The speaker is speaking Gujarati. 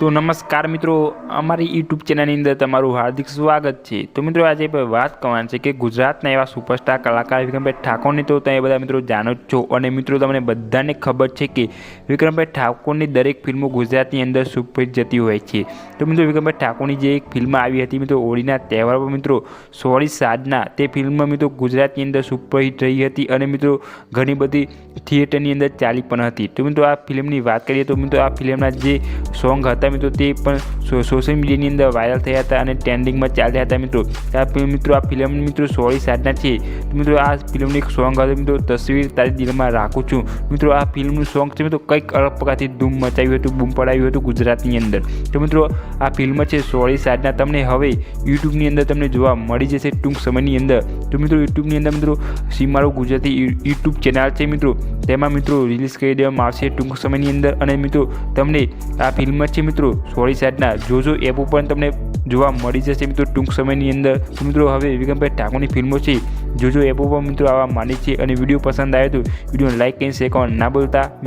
તો નમસ્કાર મિત્રો, અમારી યુટ્યુબ ચેનલની અંદર તમારું હાર્દિક સ્વાગત છે. તો મિત્રો, આજે વાત કરવાની છે કે ગુજરાતના એવા સુપરસ્ટાર કલાકાર વિક્રમભાઈ ઠાકોરની તો તમે બધા મિત્રો જાણો જ છો. અને મિત્રો, તમને બધાને ખબર છે કે વિક્રમભાઈ ઠાકોરની દરેક ફિલ્મો ગુજરાતની અંદર સુપરહિટ જતી હોય છે. તો મિત્રો, વિક્રમભાઈ ઠાકોરની જે એક ફિલ્મ આવી હતી મિત્રો, હોળીના તહેવાર પર મિત્રો સોળી સાધના તે ફિલ્મ મિત્રો ગુજરાતની અંદર સુપરહિટ રહી હતી અને મિત્રો, ઘણી બધી થિયેટરની અંદર ચાલી પણ હતી. તો મિત્રો, આ ફિલ્મની વાત કરીએ તો મિત્રો, આ ફિલ્મના જે સોંગ હતા મિત્રો, તે પણ સોશિયલ મીડિયાની અંદર વાયરલ થયા હતા અને ટ્રેન્ડિંગમાં ચાલ્યા હતા મિત્રો. મિત્રો, આ ફિલ્મ મિત્રો સોળી સાતના છે. મિત્રો, આ ફિલ્મનું એક સોંગ હતું મિત્રો, તસવીર તારી દિલમાં રાખું છું. મિત્રો, આ ફિલ્મનું સોંગ છે મિત્રો, કંઈક અલગ પ્રકારથી ધૂમ મચાવ્યું હતું, બૂમ પડાવ્યું હતું ગુજરાતની અંદર. તો મિત્રો, આ ફિલ્મ છે સોળી સાતના. તમને હવે યુટ્યુબની અંદર તમને જોવા મળી જશે ટૂંક સમયની અંદર. તો મિત્રો યુટ્યુબની અંદર મિત્રો સીમારું ગુજરાતી યુટ્યુબ ચેનલ છે મિત્રો. તેમાં મિત્રો રિલીઝ કરી દેવામાં આવશે ટૂંક સમયની અંદર. અને મિત્રો, તમને આ ફિલ્મ છે મિત્રો, સોળી સાઈડના જોજો એપ ઉપર તમને જોવા મળી જશે મિત્રો ટૂંક સમયની અંદર. મિત્રો, હવે વિક્રમભાઈ ઠાકોરની ફિલ્મો છે, જોજો એપ ઉપર મિત્રો આવા માની છે. અને વીડિયો પસંદ આવ્યો તો વીડિયો લાઈક કરીને શેર કરવાનું ના બોલતા મિત્રો